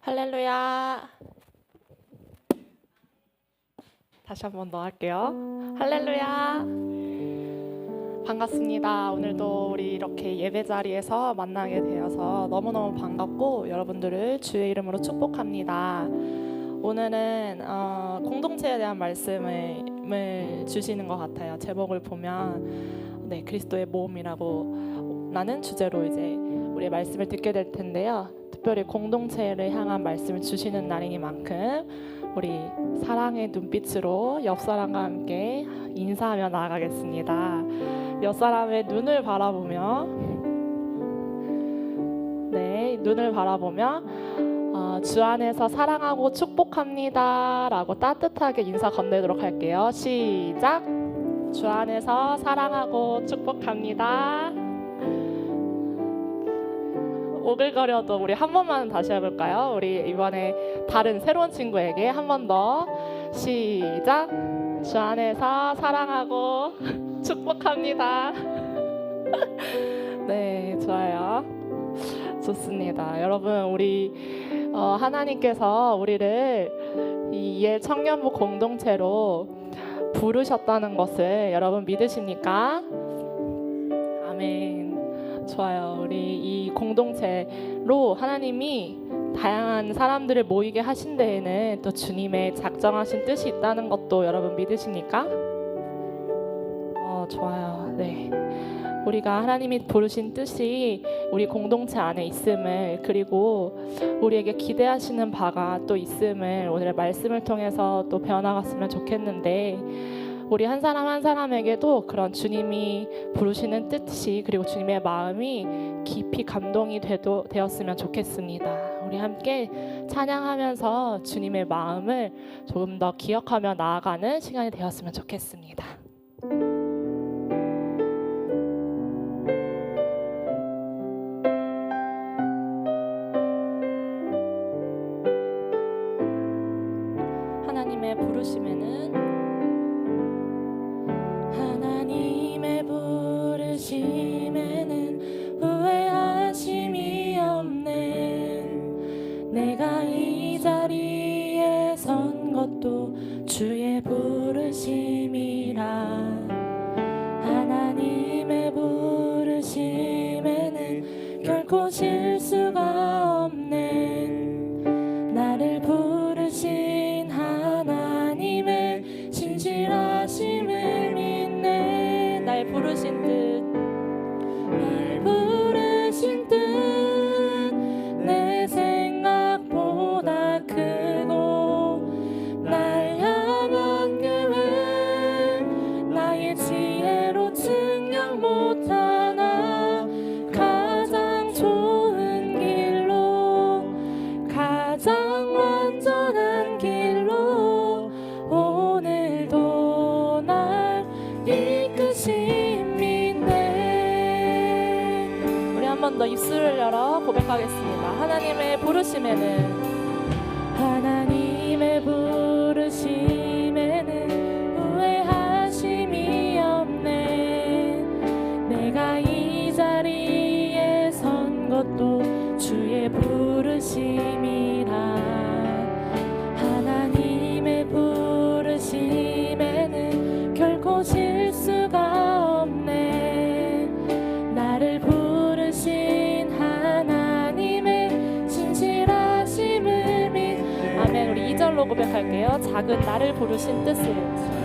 할렐루야. 다시 한 번 더 할게요. 할렐루야. 반갑습니다. 오늘도 우리 이렇게 예배 자리에서 만나게 되어서 너무너무 반갑고 여러분들을 주의 이름으로 축복합니다. 오늘은 어, 공동체에 대한 말씀을 을 주시는 것 같아요. 제목을 보면 네 그리스도의 모험이라고 라는 주제로 이제 우리의 말씀을 듣게 될 텐데요. 특별히 공동체를 향한 말씀을 주시는 날이니만큼 우리 사랑의 눈빛으로 옆 사람과 함께 인사하며 나아가겠습니다. 옆 사람의 눈을 바라보며 네 눈을 바라보며 어, 주 안에서 사랑하고 축복합니다라고 따뜻하게 인사 건네도록 할게요. 시작. 주 안에서 사랑하고 축복합니다. 오글거려도 우리 한 번만 다시 해볼까요? 우리 이번에 다른 새로운 친구에게 한 번 더 시작. 주 안에서 사랑하고 축복합니다. 네, 좋아요. 좋습니다. 여러분, 우리 어, 하나님께서 우리를 이예 청년부 공동체로 부르셨다는 것을 여러분 믿으십니까? 아멘. 좋아요. 우리 이 공동체로 하나님이 다양한 사람들을 모이게 하신 데에는 또 주님의 작정하신 뜻이 있다는 것도 여러분 믿으십니까? 어, 좋아요. 네. 우리가 하나님이 부르신 뜻이 우리 공동체 안에 있음을 그리고 우리에게 기대하시는 바가 또 있음을 오늘의 말씀을 통해서 또 배워나갔으면 좋겠는데 우리 한 사람 한 사람에게도 그런 주님이 부르시는 뜻이 그리고 주님의 마음이 깊이 감동이 되도, 되었으면 좋겠습니다. 우리 함께 찬양하면서 주님의 마음을 조금 더 기억하며 나아가는 시간이 되었으면 좋겠습니다. 부 열어 고백하겠습니다. 하나님의 부르심에는 고백할게요. 작은 나를 부르신 나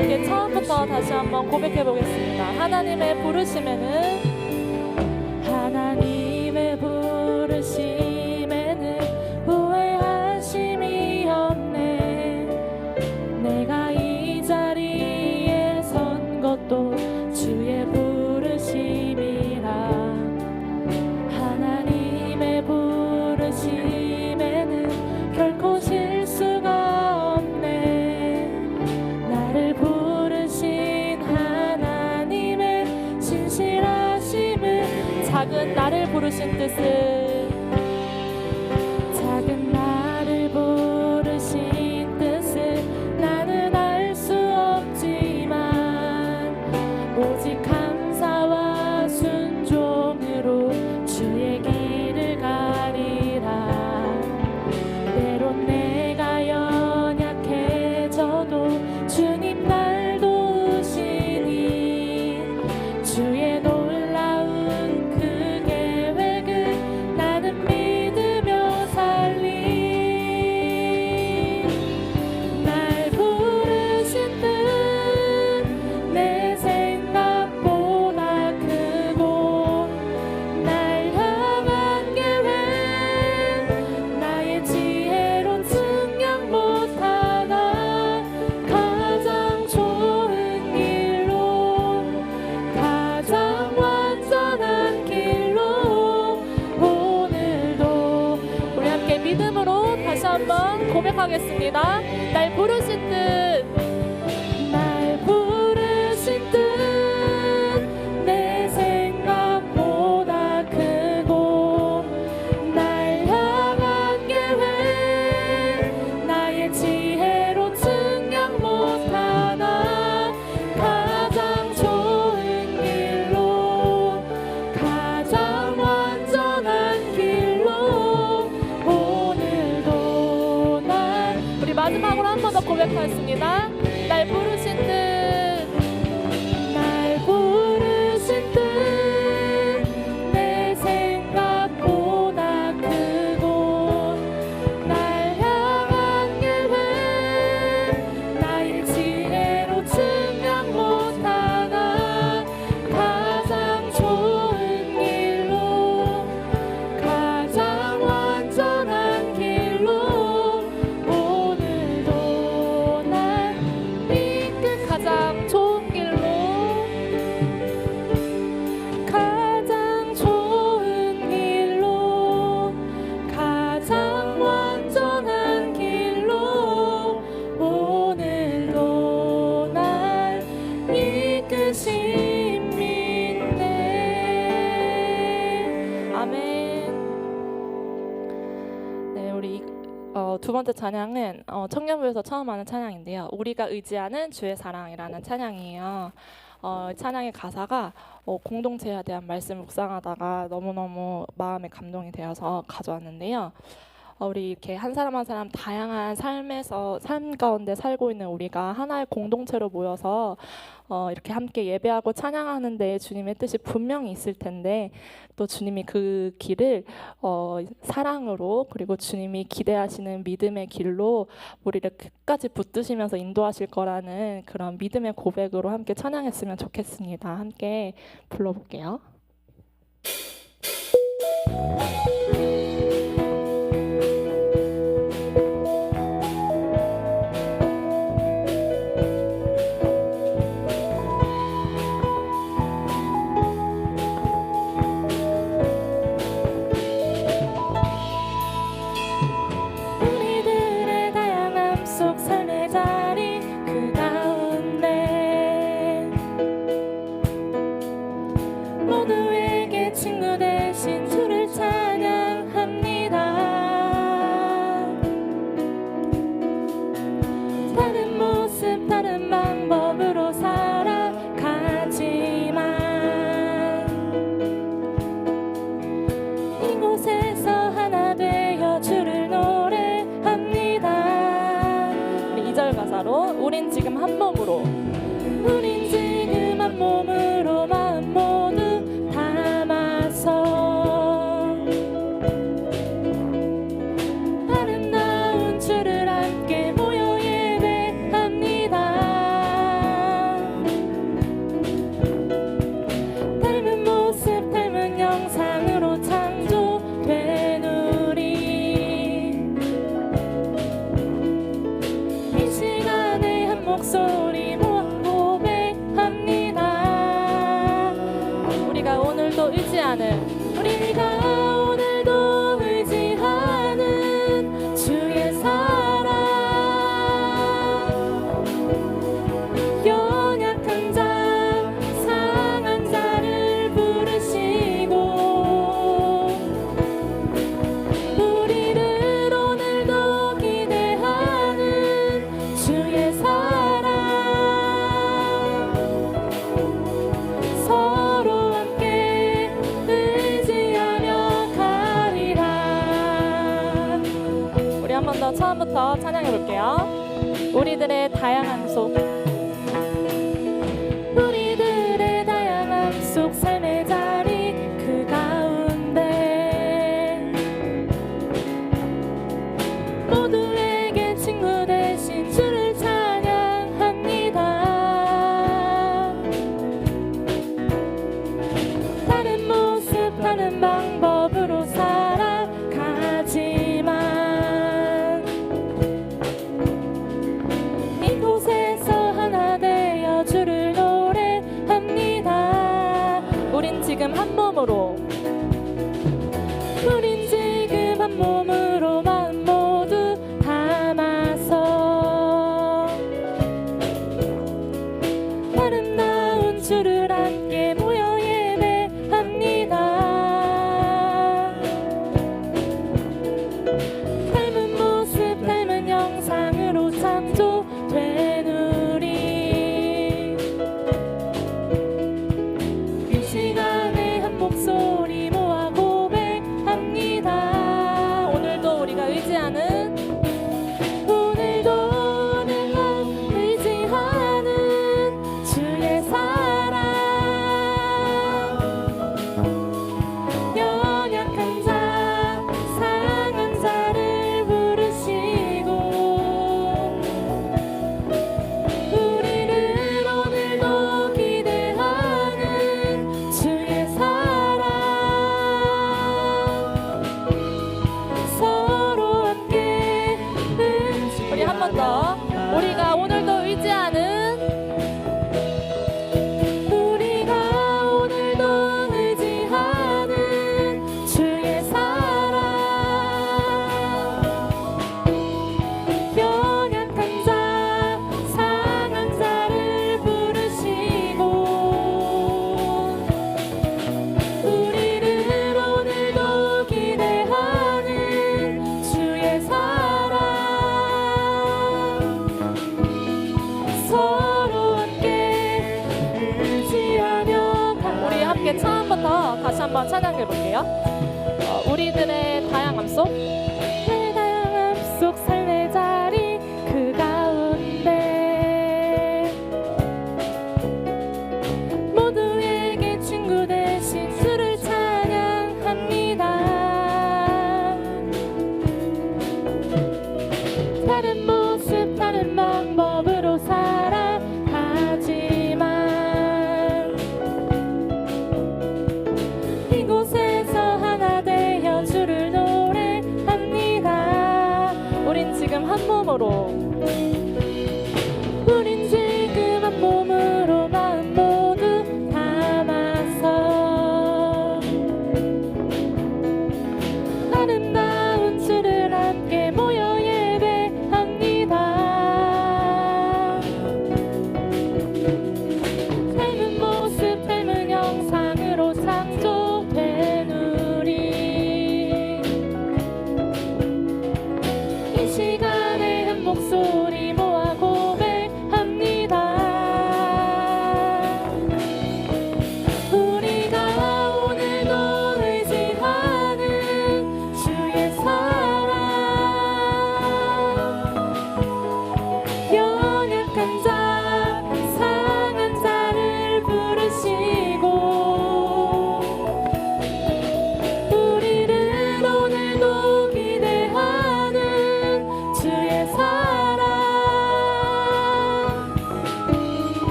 함께 처음부터 다시 한번 고백해 보겠습니다. 하나님의 부르심에는 하나님 고백하겠습니다. 날 부르신 어, 두 번째 찬양은 어, 청년부에서 처음 하는 찬양인데요 우리가 의지하는 주의 사랑이라는 찬양이에요 어, 찬양의 가사가 어, 공동체에 대한 말씀 묵상하다가 너무너무 마음에 감동이 되어서 가져왔는데요. 어, 우리 이렇게 한 사람 한 사람 다양한 삶에서 삶 가운데 살고 있는 우리가 하나의 공동체로 모여서 어, 이렇게 함께 예배하고 찬양하는데 주님의 뜻이 분명히 있을 텐데 또 주님이 그 길을 어, 사랑으로 그리고 주님이 기대하시는 믿음의 길로 우리를 끝까지 붙드시면서 인도하실 거라는 그런 믿음의 고백으로 함께 찬양했으면 좋겠습니다. 함께 불러볼게요. 속 우리가 의지하는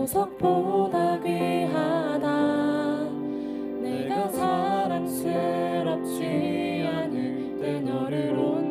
보석보다 귀하다. 내가 사랑스럽지 않을 때 너를 온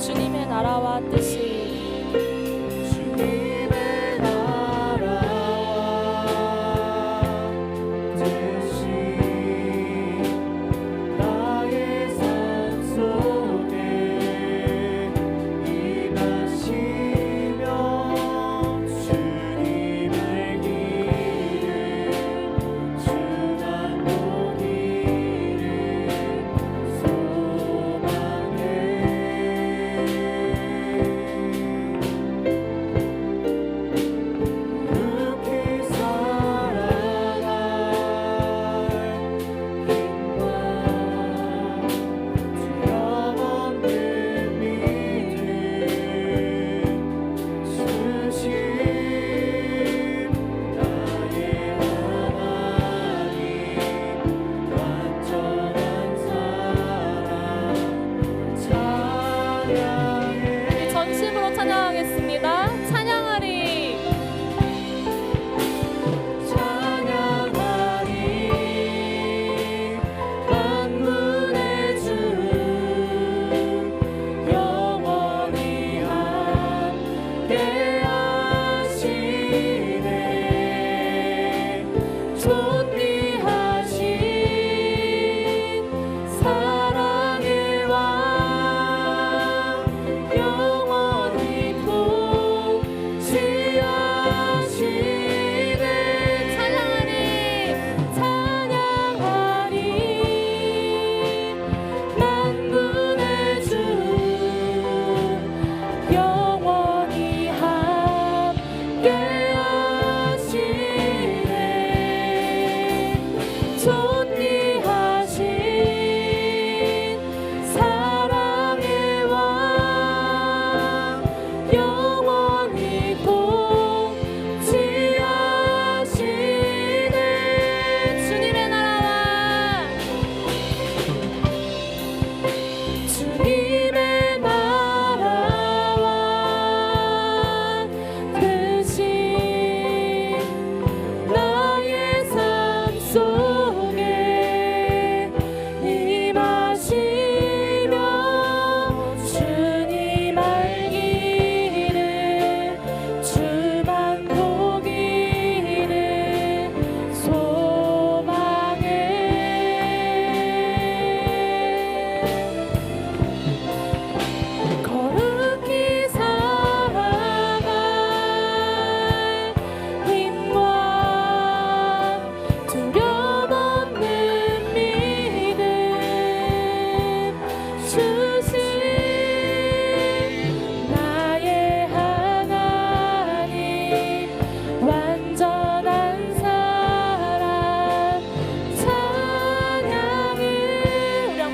주님의 나라와 뜻이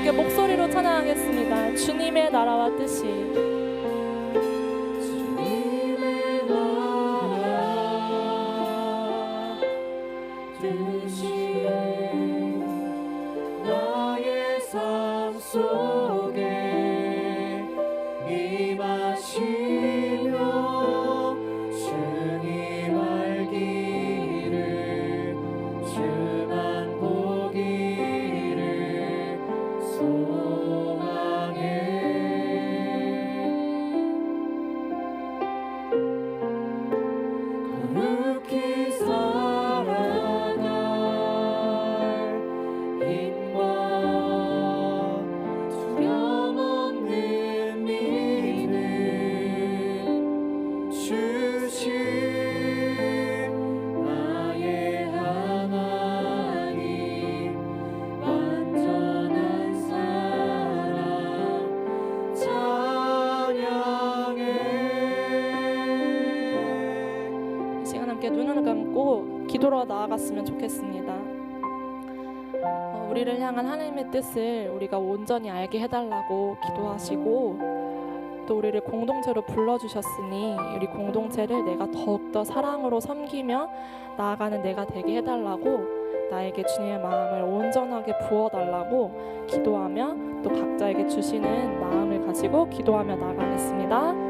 주님께 목소리로 찬양하겠습니다. 주님의 나라와 뜻이 기도로 나아갔으면 좋겠습니다. 어, 우리를 향한 하나님의 뜻을 우리가 온전히 알게 해달라고 기도하시고 또 우리를 공동체로 불러주셨으니 우리 공동체를 내가 더욱더 사랑으로 섬기며 나아가는 내가 되게 해달라고 나에게 주님의 마음을 온전하게 부어달라고 기도하며 또 각자에게 주시는 마음을 가지고 기도하며 나아가겠습니다.